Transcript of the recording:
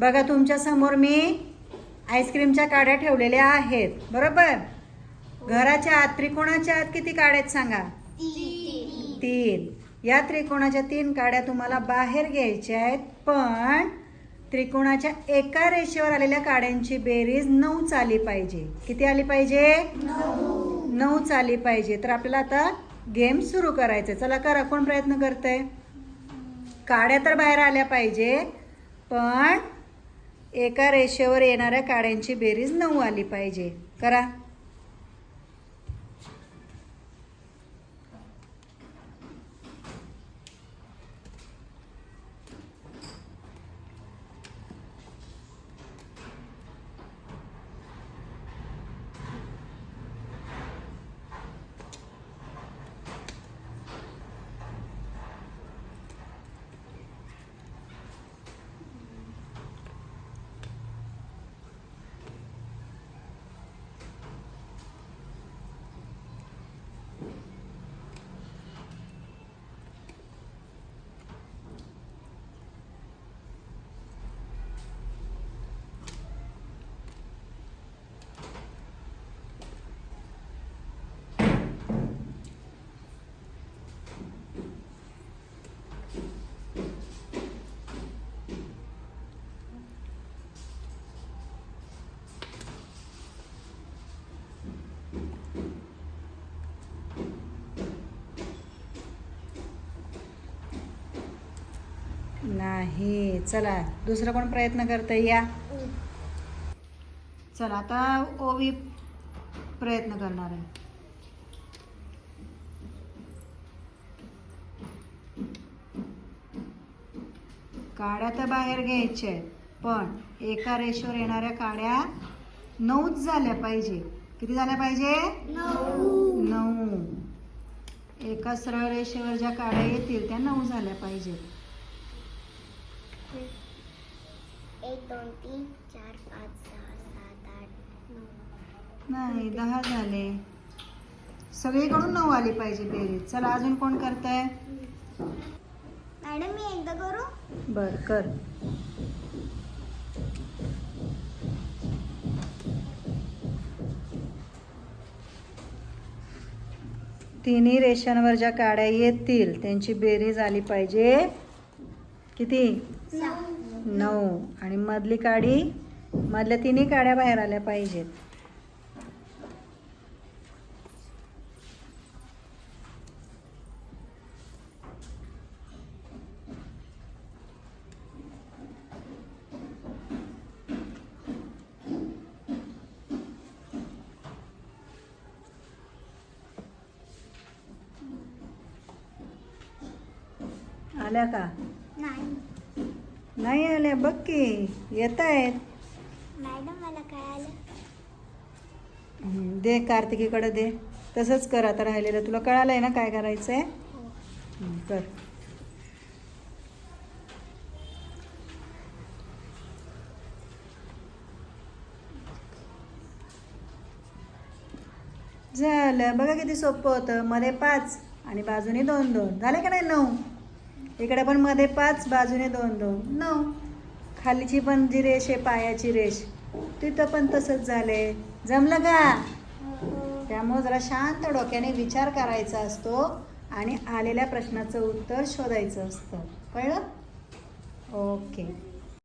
बघा तुमच्यासमोर मी आईस्क्रीमच्या काड्या ठेवलेल्या आहेत. बरोबर? घराच्या आत त्रिकोणाच्या आत किती काड्या आहेत सांगा? तीन. या त्रिकोणाच्या तीन काड्या तुम्हाला बाहेर घ्यायच्या आहेत पण त्रिकोणाच्या एका रेषेवर आलेल्या काड्यांची बेरीज नऊ चाली पाहिजे. किती आली पाहिजे? नऊ चाली पाहिजे. तर आपल्याला आता गेम सुरू करायचं चला करा कोण प्रयत्न करतंय? काड्या तर बाहेर आल्या पाहिजे पण एका रेषेवर येणाऱ्या काड्यांची बेरीज नऊ आली पाहिजे. करा. नाही. चला दुसरा कोण प्रयत्न करतंय? या. चला आता ओवी प्रयत्न करणार आहे. काड्या तर बाहेर घ्यायच्या आहेत पण एका रेषेवर येणाऱ्या काड्या नऊच झाल्या पाहिजे. किती झाल्या पाहिजे? नऊ. एका सरळ रेषेवर ज्या काड्या येतील त्या नऊ झाल्या पाहिजेत. एक दोन तीन चार पाच सहा सात आठ नऊ नाही दहा झाले. सगळीकडून नऊ आली पाहिजे बेरीज चला अजून कोण करताय? मॅडम मी एकदा करू? बर कर. तिन्ही रेषांवर ज्या काड्या येतील त्यांची बेरीज आली पाहिजे. किती? नऊ. आणि मधली काडी? मधल्या तिन्ही काड्या बाहेर आल्या पाहिजेत. आल्या का? नाही आल्या बघ की. येत आहेत मॅडम मला काय आलं दे कार्तिकीकडे दे. तसंच कर आता राहिलेलं. तुला कळालंय ना काय करायचंय? हो. हम्म, कर. झालं. बघा किती सोपं होतं. मध्ये पाच आणि बाजूने दोन दोन. झाले का नाही नऊ? इकडे पण मध्ये पाच बाजूने दोन दोन. नऊ. खालीची पण जी रेष आहे पायाची रेष तिथं पण तसंच झाले जमलं का? त्यामुळे जरा शांत डोक्याने विचार करायचा असतो आणि आलेल्या प्रश्नाचं उत्तर शोधायचं असतं. कळलं? ओके.